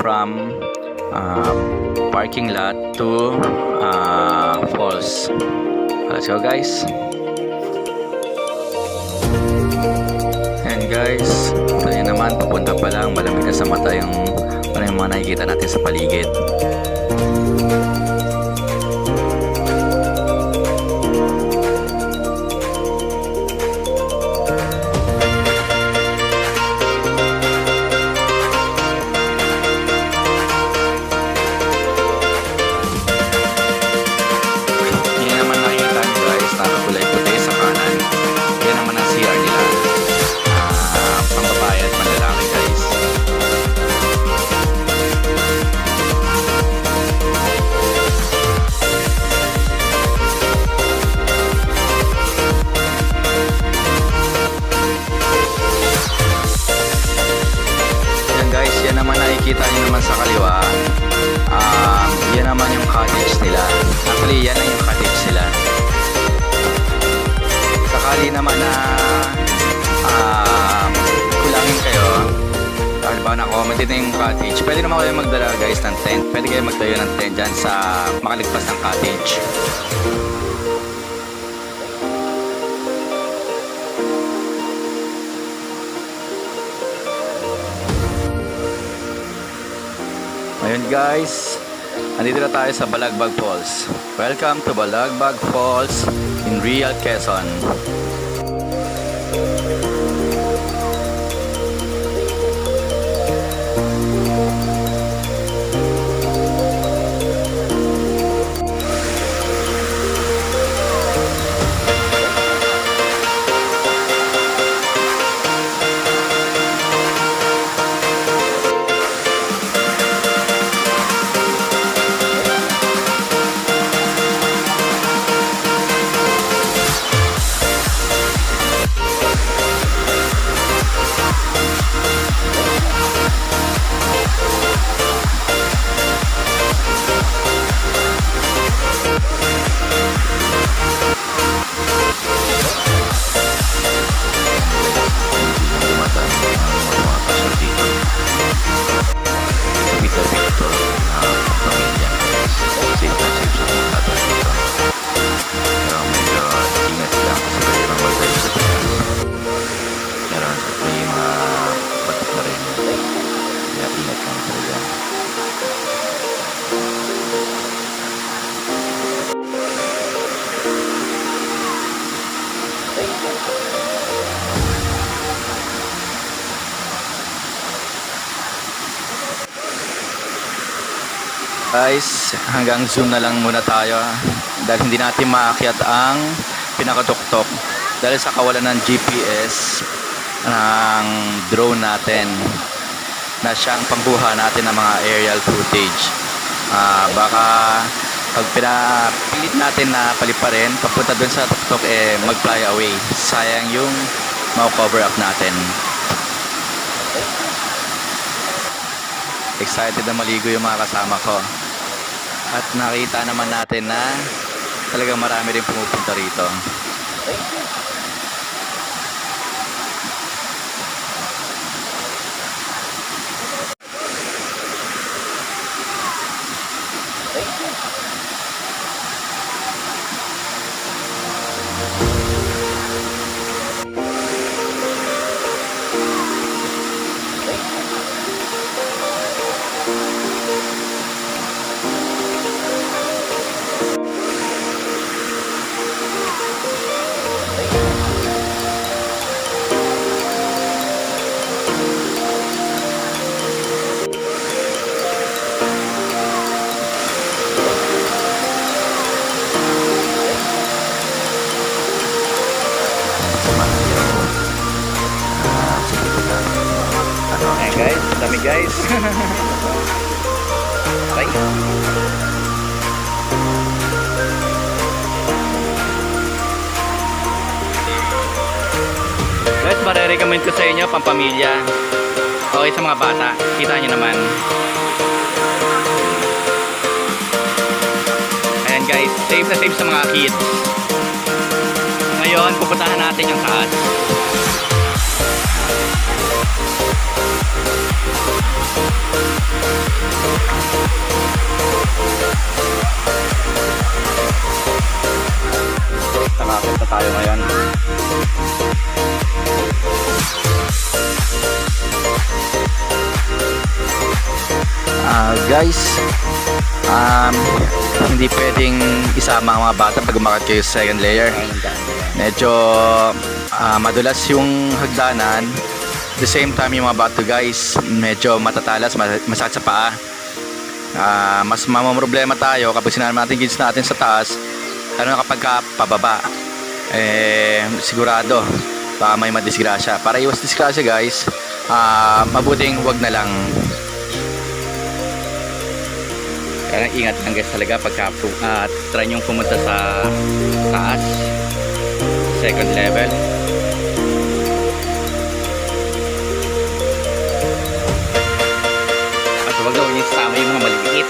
from uh, parking lot to uh, falls. Let's go guys. And guys, tayo naman, papunta pa lang, malamig na sa mata yung ano yung mga nakikita natin sa paligid. Pwede naman kayo magdala guys ng tent. Pwede kayo magtayo ng tent dyan sa makaligpas ng cottage. Ayun guys, andito na tayo sa Balagbag Falls. Welcome to Balagbag Falls in Real Quezon. Hanggang zoom na lang muna tayo ah. dahil hindi natin maakyat ang pinakatuktok dahil sa kawalan ng GPS ng drone natin na siyang pangkuha natin ng mga aerial footage. Ah, baka pag pinapilit natin na paliparin papunta dun sa tuktok eh mag-fly away. Sayang yung ma-cover up natin. Excited na maligo yung mga kasama ko. At nakita naman natin na talagang marami rin pumupunta rito. Guys. Aray. Guys, marirecommend ko sa inyo, pampamilya. Okay sa mga bata. Kita nyo naman. Ayan guys, safe na safe sa mga kids. Ngayon, pupuntahan natin yung taas. Nakakit na tayo ngayon. Ah, guys, um, hindi pwedeng isama ang mga bata pag umakyat kayo sa second layer. Medyo ah, madulas yung hagdanan. The same time, yung mga bato guys, medyo matatalas, mas- masakit sa paa. Ah, mas mamamroblema tayo kapag sinama natin kids natin sa taas, lalo na kapag ka pababa. Eh, sigurado, baka may madisgrasya. Para iwas disgrasya guys, ah, mabuting wag na lang. Kaya ingat lang guys talaga pagka uh, try nyong pumunta sa taas, second level. Yung mga maliliit.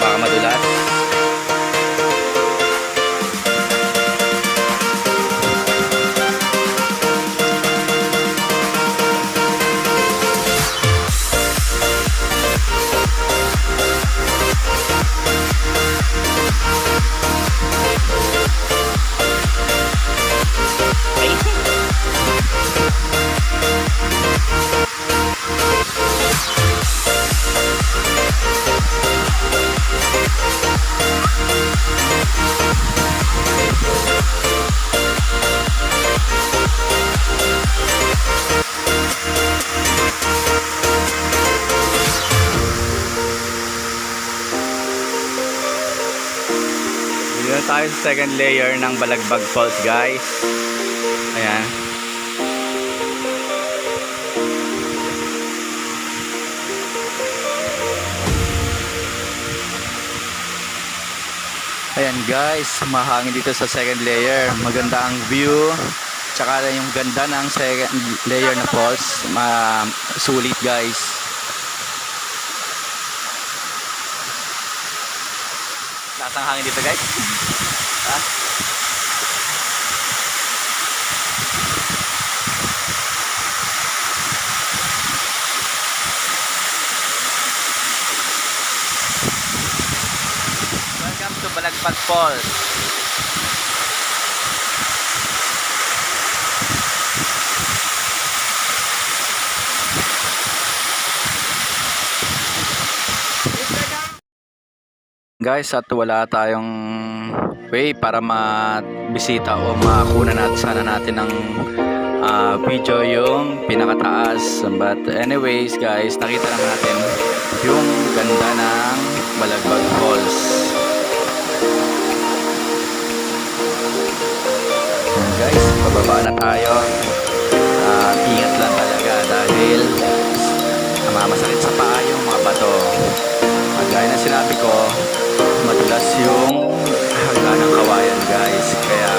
Baka madulas. Second layer ng Balagbag Falls guys. Ayan. Ayan guys, mahangin dito sa second layer. Maganda ang view. Tsaka yung ganda ng second layer na falls. Ma sulit guys. Lasang hangin dito guys. Welcome to Balagpag Falls. Guys, at wala tayong way para mabisita o makuna natin sana natin ng ah, video yung pinakataas. But anyways guys, nakita lang natin yung ganda ng Balagbag Falls. Ayan, guys, pababa na tayo. Ah, ingat lang talaga dahil masakit sa paa yung mga bato. Gaya na sinabi ko, madulas yung hagdan ng kawayan guys. Kaya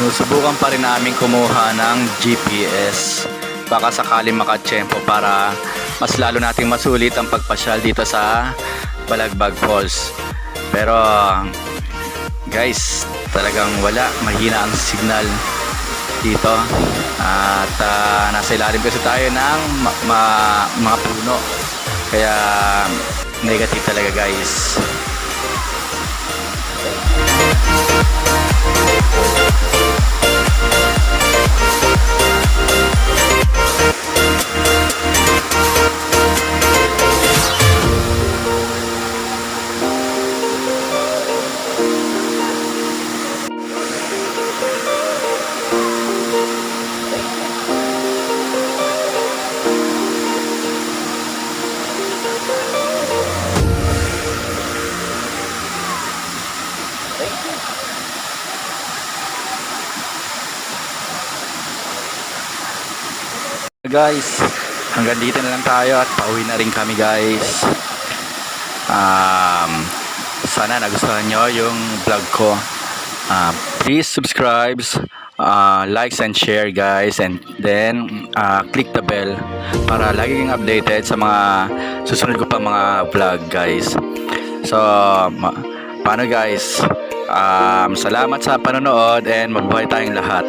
sinusubukan pa rin namin kumuha ng GPS. Baka sakali makatsyempo para mas lalo nating masulit ang pagpasyal dito sa Balagbag Falls. Pero guys, talagang wala. Mahina ang signal dito. At ah, nasa ilalim kasi tayo ng ma- ma- mga puno. Kaya negative talaga guys. Guys, hanggang dito na lang tayo at pauwi na rin kami guys. Um, sana nagustuhan nyo yung vlog ko. Uh, please subscribe, uh, likes and share guys and then uh, click the bell para lagi kang updated sa mga susunod ko pa mga vlog guys. So, paano guys? Um, salamat sa panonood and mabuhay tayong lahat.